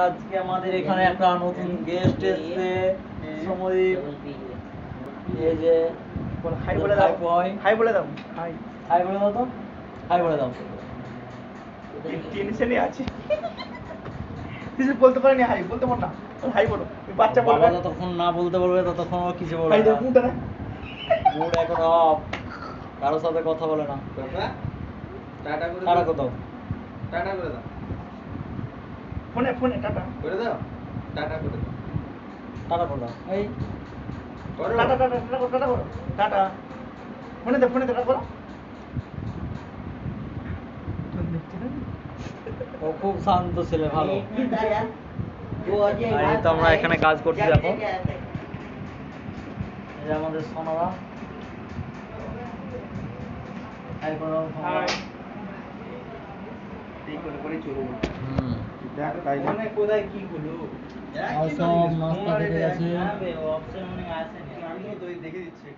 আজকে আমাদের এখানে একটা নতুন গেস্ট এসছে সমদীপ। এই যে হাই বলে দাও। হাই বলে দাও। হাই। হাই বলে দাও তো। হাই বলে দাও। টেনশনে আছি। কিছু বলতে পারেনি হাই। বলতে পার না। হাই বলো। বাচ্চা বলবে। বাবা যতক্ষণ না বলতে বলবে ততক্ষণ ও কিছু বলবে হাই দাও মুখটা না মুড এখন অফ কারোর সাথে কথা বলে না। টাটা করে টাটা করে দাও। টাটা করে দাও। ফোনে ফোনে টাটা। করে দাও। টাটা করে দাও। টাটা কোথাও এই করো। টাটা টাটা টাটা করো টাটা করো। টাটা। ফোনে দে ফোনে দে টাটা করো। ও খুব শান্ত ছেলে ভালো। আর এই তো আমরা এখানে কাজ করছি দেখো এই যে আমাদের সোনারা। হাই করো হাই এই করে করে চলবো। হুম। দেখ তাই মানে কোথায় কি হলো? সব নাস্তা খেতে গেছে। আমি তো দেখে দিচ্ছি